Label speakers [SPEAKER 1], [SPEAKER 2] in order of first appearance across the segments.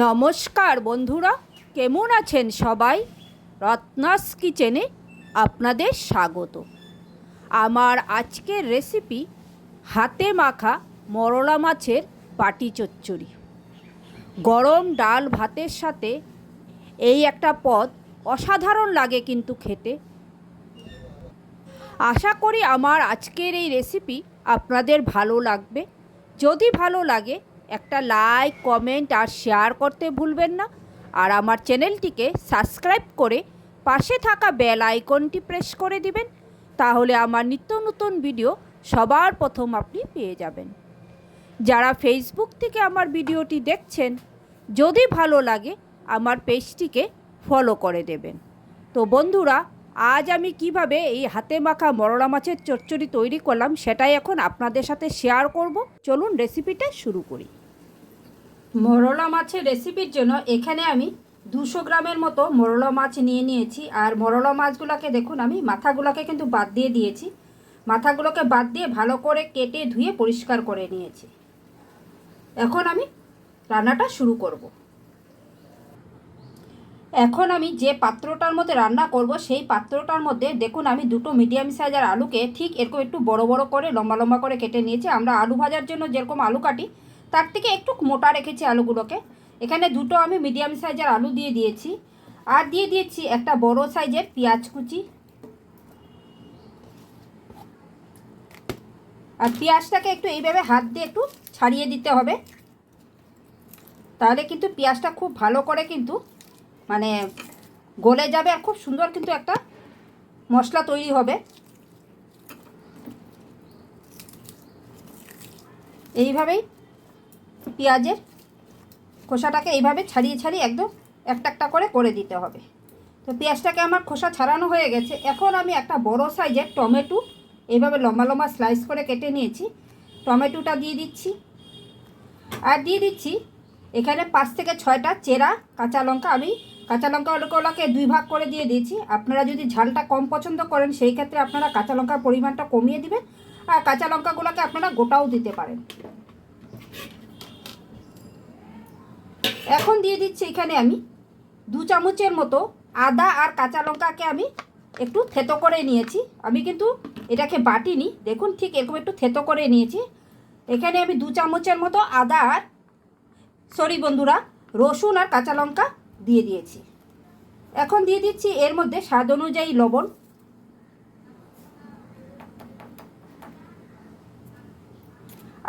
[SPEAKER 1] নমস্কার বন্ধুরা, কেমন আছেন সবাই? রত্নাস কিচেনে আপনাদের স্বাগত। আমার আজকের রেসিপি হাতে মাখা মরলা মাছের পাটি চচ্চড়ি। গরম ডাল ভাতের সাথে এই একটা পদ অসাধারণ লাগে কিন্তু খেতে। আশা করি আমার আজকের এই রেসিপি আপনাদের ভালো লাগবে। যদি ভালো লাগে একটা লাইক কমেন্ট আর শেয়ার করতে ভুলবেন না। আর আমার চ্যানেলটিকে সাবস্ক্রাইব করে পাশে থাকা বেল আইকনটি প্রেস করে দিবেন। তাহলে আমার নিত্য নতুন ভিডিও সবার প্রথম আপনি পেয়ে যাবেন। যারা ফেসবুক থেকে আমার ভিডিওটি দেখছেন, যদি ভালো লাগে, আমার পেজটিকে ফলো করে দেবেন। তো বন্ধুরা আজ আমি কীভাবে এই হাতে মাখা মরলা মাছের চচ্চড়ি তৈরি করলাম সেটাই এখন আপনাদের সাথে শেয়ার করব। চলুন রেসিপিটা শুরু করি। মরলা মাছের রেসিপির জন্য এখানে আমি দুশো গ্রামের মতো মরলা মাছ নিয়ে নিয়েছি। আর মরলা মাছগুলোকে দেখুন, আমি মাথাগুলোকে কিন্তু বাদ দিয়ে দিয়েছি। মাথাগুলোকে বাদ দিয়ে ভালো করে কেটে ধুয়ে পরিষ্কার করে নিয়েছি। এখন আমি রান্নাটা শুরু করব। এখন আমি যে পাত্রটার মধ্যে রান্না করব, সেই পাত্রটার মধ্যে দেখুন আমি দুটো মিডিয়াম সাইজের আলুকে ঠিক এরকম একটু বড় বড় করে, লম্বা লম্বা করে কেটে নিয়েছি। আমরা আলু ভাজার জন্য যেরকম আলু কাটি, তার থেকে একটু মোটা রেখেছি আলুগুলোকে। এখানে দুটো আমি মিডিয়াম সাইজের আলু দিয়ে দিয়েছি। আর দিয়ে দিয়েছি একটা বড় সাইজের পেঁয়াজ কুচি। আর পেঁয়াজটাকে একটু এইভাবে হাত দিয়ে একটু ছাড়িয়ে দিতে হবে। তাহলে কিন্তু পেঁয়াজটা খুব ভালো করে কিন্তু মানে গলে যাবে আর খুব সুন্দর কিন্তু একটা মশলা তৈরি হবে। এইভাবেই পেঁয়াজের খোসাটাকে এইভাবে ছাড়িয়ে ছাড়িয়ে একদম একটা একটা করে করে দিতে হবে। তো পেঁয়াজটাকে আমার খোসা ছাড়ানো হয়ে গেছে। এখন আমি একটা বড় সাইজের টমেটো এইভাবে লম্বা লম্বা স্লাইস করে কেটে নিয়েছি। টমেটোটা দিয়ে দিচ্ছি। আর দিয়ে দিচ্ছি এখানে পাঁচ থেকে ছয়টা চেরা কাঁচা লঙ্কা আমি কাঁচা লঙ্কা লঙ্কাগুলোকে দুই ভাগ করে দিয়ে দিয়েছি। আপনারা যদি ঝালটা কম পছন্দ করেন, সেই ক্ষেত্রে আপনারা কাঁচা লঙ্কার পরিমাণটা কমিয়ে দিবেন আর কাঁচা লঙ্কাগুলোকে আপনারা গোটাও দিতে পারেন। এখন দিয়ে দিচ্ছি এখানে আমি দু চামচের মতো আদা আর কাঁচা লঙ্কাকে আমি একটু থেতো করে নিয়েছি। আমি কিন্তু এটাকে বাটিনি, দেখুন ঠিক এরকম একটু থেতো করে নিয়েছি। এখানে আমি দু চামচের মতো আদা আর, সরি বন্ধুরা, রসুন আর কাঁচা লঙ্কা দিয়ে দিয়েছি। এখন দিয়ে দিচ্ছি এর মধ্যে স্বাদ অনুযায়ী লবণ।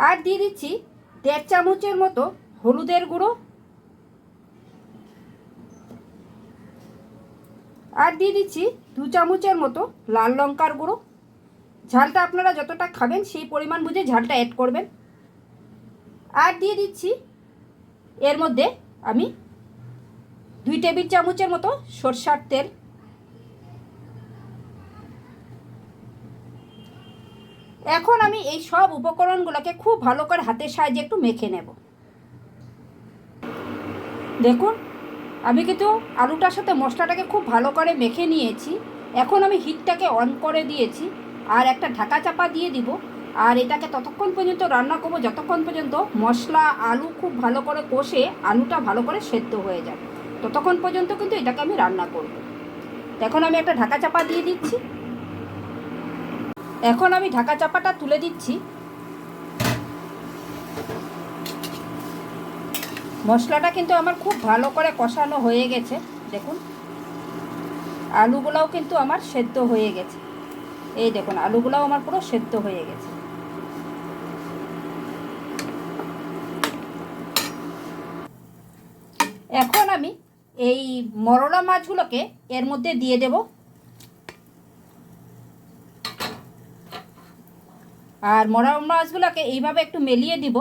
[SPEAKER 1] আর দিয়ে দিচ্ছি দেড় চামচের মতো হলুদের গুঁড়ো। আর দিয়ে দিচ্ছি দু চামচের মতো লাল লঙ্কার গুঁড়ো। ঝালটা আপনারা যতটা খাবেন সেই পরিমাণ বুঝে ঝালটা অ্যাড করবেন। আর দিয়ে দিচ্ছি এর মধ্যে আমি দুই টেবিল চামচের মতো সরষার তেল। এখন আমি এই সব উপকরণগুলোকে খুব ভালো করে হাতের সাহায্যে একটু মেখে নেব। দেখুন, আমি কিন্তু আলুটার সাথে মশলাটাকে খুব ভালো করে মেখে নিয়েছি। এখন আমি হিটটাকে অন করে দিয়েছি আর একটা ঢাকা চাপা দিয়ে দিব। আর এটাকে ততক্ষণ পর্যন্ত রান্না করব, যতক্ষণ পর্যন্ত মশলা, আলু খুব ভালো করে কষে আলুটা ভালো করে সেদ্ধ হয়ে যায় ততক্ষণ পর্যন্ত কিন্তু এটাকে আমি রান্না করব। এখন আমি একটা ঢাকা চাপা দিয়ে দিচ্ছি। এখন আমি ঢাকা চাপাটা তুলে দিচ্ছি। মশলাটা কিন্তু আমার খুব ভালো করে কষানো হয়ে গেছে, দেখুন। আলুগুলাও কিন্তু আমার সেদ্ধ হয়ে গেছে। এই দেখুন, আলুগুলাও আমার পুরো সেদ্ধ হয়ে গেছে। এখন আমি এই মরলা মাছগুলোকে এর মধ্যে দিয়ে দেব। আর মরা মাছগুলোকে এইভাবে একটু মেলিয়ে দিব।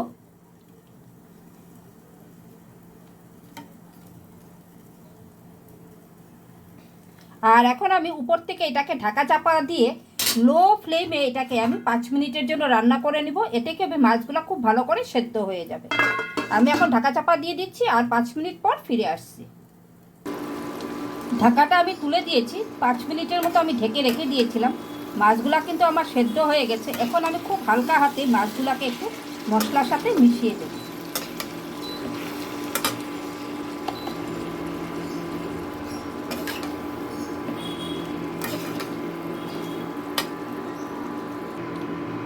[SPEAKER 1] আর এখন আমি উপর থেকে এটাকে ঢাকা চাপা দিয়ে লো ফ্লেমে এটাকে আমি পাঁচ মিনিটের জন্য রান্না করে নিব। এতে কি মাছগুলো খুব ভালো করে সেদ্ধ হয়ে যাবে। আমি এখন ঢাকা চাপা দিয়ে দিচ্ছি আর পাঁচ মিনিট পর ফিরে আসছি। ঢাকাটা আমি তুলে দিয়েছি, পাঁচ মিনিটের মতো আমি ঢেকে রেখে দিয়েছিলাম। মাছগুলো কিন্তু আমার সেদ্ধ হয়ে গেছে। এখন আমি খুব হালকা হাতে মাছগুলাকে একটু মশলার সাথে মিশিয়ে দেব।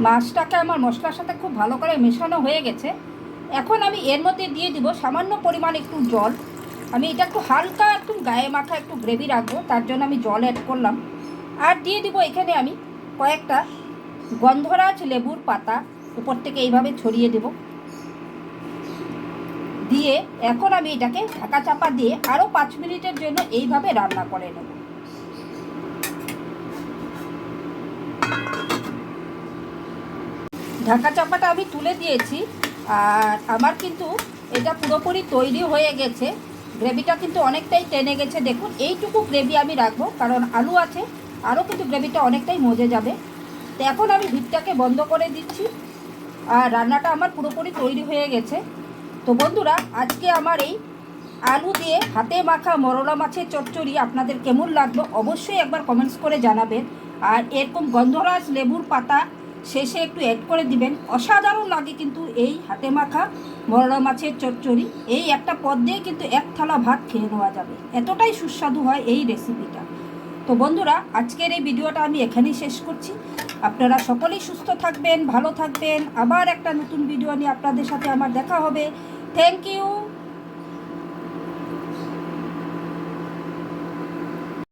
[SPEAKER 1] মাছটাকে আমার মশলার সাথে খুব ভালো করে মেশানো হয়ে গেছে। এখন আমি এর মধ্যে দিয়ে দিব সামান্য পরিমাণ একটু জল। আমি এটা একটু হালকা একটু গায়ে মাখা একটু গ্রেভি রাখব, তার জন্য আমি জল অ্যাড করলাম। আর দিয়ে দিব এখানে আমি কয়েকটা গন্ধরাজ লেবুর পাতা, উপর থেকে এইভাবে ছড়িয়ে দেব। দিয়ে এখন আমি এটাকে ঢাকা চাপা দিয়ে আরও পাঁচ মিনিটের জন্য এইভাবে রান্না করে নেব। ঢাকা চাপাটা আমি তুলে দিয়েছি, আর আমার কিন্তু এটা পুরোপুরি তৈরি হয়ে গেছে। গ্রেভিটা কিন্তু অনেকটাই টেনে গেছে। দেখুন, এইটুকু গ্রেভি আমি রাখব, কারণ আলু আছে, আরও কিন্তু গ্রেভিটা অনেকটাই মজে যাবে। তো এখন আমি ভিতটাকে বন্ধ করে দিচ্ছি, আর রান্নাটা আমার পুরোপুরি তৈরি হয়ে গেছে। তো বন্ধুরা, আজকে আমার এই আলু দিয়ে হাতে মাখা মরলা মাছের চচ্চড়ি আপনাদের কেমন লাগল অবশ্যই একবার কমেন্টস করে জানাবেন। আর এরকম গন্ধরাজ লেবুর পাতা শেষে একটু অ্যাড করে দিবেন। অসাধারণ লাগে কিন্তু এই হাতে মাখা মরলা মাছের চচ্চড়ি। এই একটা পদ দিয়ে কিন্তু এক থালা ভাত খেয়ে নেওয়া যাবে। এতটাই সুস্বাদু হয় এই রেসিপিটা তো বন্ধুরা, আজকের এই ভিডিওটা আমি এখানেই শেষ করছি। আপনারা সকলেই সুস্থ থাকবেন, ভালো থাকবেন। আবার একটা নতুন ভিডিও নিয়ে আপনাদের সাথে আমার দেখা হবে। Thank you